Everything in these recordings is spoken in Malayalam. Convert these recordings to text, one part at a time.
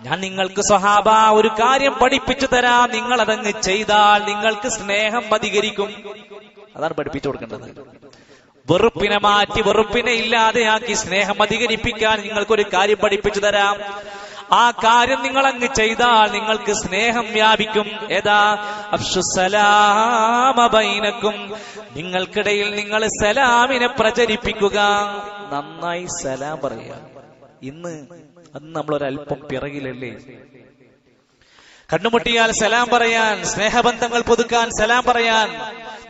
ഞാൻ നിങ്ങൾക്ക് സ്വഹാബ ഒരു കാര്യം പഠിപ്പിച്ചു തരാം. നിങ്ങൾ അതങ്ങ് ചെയ്താൽ നിങ്ങൾക്ക് സ്നേഹം അധികരിക്കും. അതാണ് പഠിപ്പിച്ചു കൊടുക്കേണ്ടത്. വെറുപ്പിനെ മാറ്റി വെറുപ്പിനെ ഇല്ലാതെയാക്കി സ്നേഹം അധികരിപ്പിക്കാൻ നിങ്ങൾക്കൊരു കാര്യം പഠിപ്പിച്ചു തരാം. ആ കാര്യം നിങ്ങൾ അങ്ങ് ചെയ്താൽ നിങ്ങൾക്ക് സ്നേഹം വ്യാപിക്കും. ഏതാ? അഫ്ഷുസലാമബൈനക്കും നിങ്ങൾക്കിടയിൽ നിങ്ങൾ സലാമിനെ പ്രചരിപ്പിക്കുക. നന്നായി സലാം പറയുക. ഇന്ന് അന്ന് നമ്മൾ നമ്മളൊരല്പം പിറകിലല്ലേ? കണ്ണുമുട്ടിയാൽ സലാം പറയാൻ സ്നേഹബന്ധങ്ങൾ പുതുക്കാൻ സലാം പറയാൻ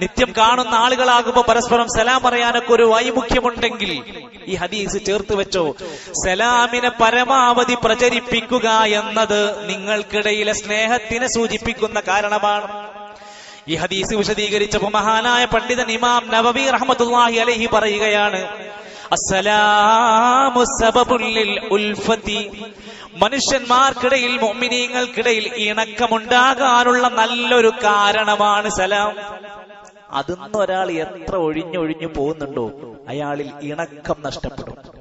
നിത്യം കാണുന്ന ആളുകളാകുമ്പോൾ പരസ്പരം സലാം പറയാനൊക്കെ ഒരു വൈമുഖ്യമുണ്ടെങ്കിൽ ഈ ഹദീസ് ചേർത്ത് വെച്ചോ സലാമിനെ പരമാവധി പ്രചരിപ്പിക്കുക എന്നത് നിങ്ങൾക്കിടയിലെ സ്നേഹത്തിനെ സൂചിപ്പിക്കുന്ന കാരണമാണ്. ഈ ഹദീസ് വിശദീകരിച്ചപ്പോ മഹാനായ പണ്ഡിതൻ ഇമാം നവബി റഹ്മത്തുള്ളാഹി അലഹി പറയുകയാണ് അസ്സലാമു ഉൽഫത്തി. മനുഷ്യന്മാർക്കിടയിൽ മൊമിനീങ്ങൾക്കിടയിൽ ഇണക്കമുണ്ടാകാനുള്ള നല്ലൊരു കാരണമാണ് സലാം. അതിന്നൊരാൾ എത്ര ഒഴിഞ്ഞൊഴിഞ്ഞു പോകുന്നുണ്ടോ അയാളിൽ ഇണക്കം നഷ്ടപ്പെടും.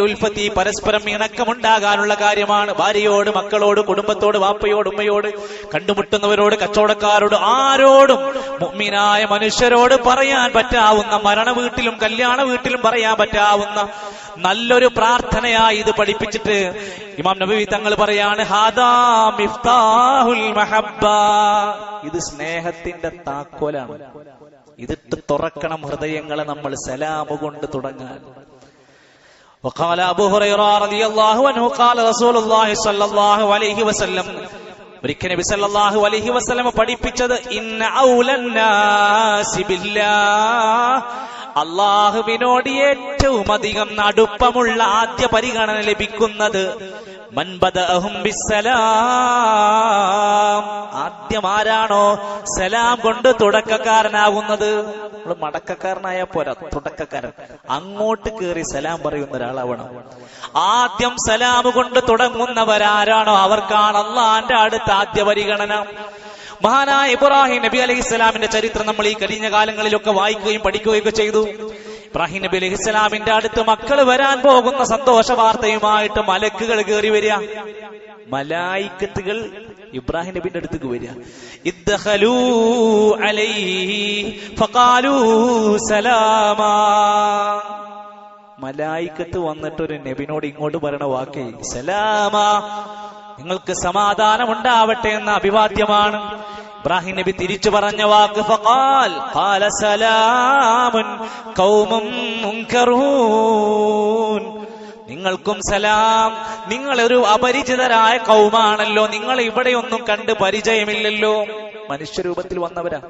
ഉൽഫത്തി പരസ്പരം ഇണക്കമുണ്ടാകാനുള്ള കാര്യമാണ്. ഭാര്യയോട് മക്കളോട് കുടുംബത്തോട് വാപ്പയോട് ഉമ്മയോട് കണ്ടുമുട്ടുന്നവരോട് കച്ചവടക്കാരോട് ആരോടും മുഅ്മിനായ മനുഷ്യരോട് പറയാൻ പറ്റാവുന്ന മരണ വീട്ടിലും കല്യാണ വീട്ടിലും പറയാൻ പറ്റാവുന്ന നല്ലൊരു പ്രാർത്ഥനയായി ഇത് പഠിപ്പിച്ചിട്ട് ഇമാം നബി തങ്ങൾ പറയാണ് ഹാദാ മിഫ്താഹുൽ മഹബ്ബ. ഇത് സ്നേഹത്തിന്റെ താക്കോലാണ്. ഇതിട്ട് തുറക്കണം ഹൃദയങ്ങളെ നമ്മൾ സലാമുകൊണ്ട് തുടങ്ങാൻ. وقال أبو هريرة رضي الله عنه قال رسول الله صلى الله عليه وسلم ഒരിക്കൽ നബി സല്ലല്ലാഹു അലൈഹി വസല്ലം പഠിപ്പിച്ചത് ഇന്ന ഔലന്നാസി ബില്ലാഹ് അള്ളാഹുവിനോട് ഏറ്റവും അധികം അടുപ്പമുള്ള ആദ്യ പരിഗണന ലഭിക്കുന്നത് മൻബദഅഹും ബിസ്സലാം ആദ്യം ആരാണോ സലാം കൊണ്ട് തുടക്കക്കാരനാകുന്നത്? നമ്മൾ മടക്കക്കാരനായ പോരാ തുടക്കക്കാരൻ. അങ്ങോട്ട് കയറി സലാം പറയുന്ന ഒരാളാവണം. ആദ്യം സലാം കൊണ്ട് തുടങ്ങുന്നവരാരാണോ? അവർക്കാണ് അള്ളാന്റെ അടുത്ത ആദ്യ പരിഗണന. മഹാനായ ഇബ്രാഹിം നബി അലൈഹി സ്വലാമിന്റെ ചരിത്രം നമ്മൾ ഈ കഴിഞ്ഞ കാലങ്ങളിലൊക്കെ വായിക്കുകയും പഠിക്കുകയും ഒക്കെ ചെയ്തു. ഇബ്രാഹിം നബി അലൈഹി അടുത്ത് മക്കൾ വരാൻ പോകുന്ന സന്തോഷ വാർത്തയുമായിട്ട് മലക്കുകൾ കയറി വരിക. മലായിക്കത്തുകൾ ഇബ്രാഹിം നബിന്റെ അടുത്തേക്ക് വരിക. ഇദ്ദഖലൂ അലൈഹി ഫഖാലൂ മലായിക്കത്ത് വന്നിട്ട് ഒരു നബിനോട് ഇങ്ങോട്ട് പറയണ വാക്കേ സലാമാ. നിങ്ങൾക്ക് സമാധാനം ഉണ്ടാവട്ടെ എന്ന അഭിവാദ്യമാണ്. ഇബ്രാഹിം നബി തിരിച്ചു പറഞ്ഞ വാക്ക് ഖാല സലാമുൻ നിങ്ങൾക്കും സലാം. നിങ്ങൾ ഒരു അപരിചിതരായ കൗമാണല്ലോ നിങ്ങൾ ഇവിടെയൊന്നും കണ്ട് പരിചയമില്ലല്ലോ. മനുഷ്യരൂപത്തിൽ വന്നവരാ.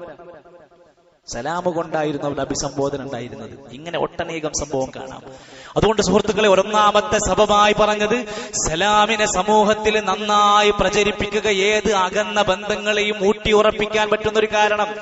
സലാമ് കൊണ്ടായിരുന്നു അവിടെ അഭിസംബോധന ഉണ്ടായിരുന്നത്. ഇങ്ങനെ ഒട്ടനേകം സംഭവം കാണാം. അതുകൊണ്ട് സുഹൃത്തുക്കളെ ഒന്നാമത്തെ സഭമായി പറഞ്ഞത് സലാമിനെ സമൂഹത്തിൽ നന്നായി പ്രചരിപ്പിക്കുക ഏത് അകന്ന ബന്ധങ്ങളെയും ഊട്ടി ഉറപ്പിക്കാൻ പറ്റുന്ന ഒരു കാരണം.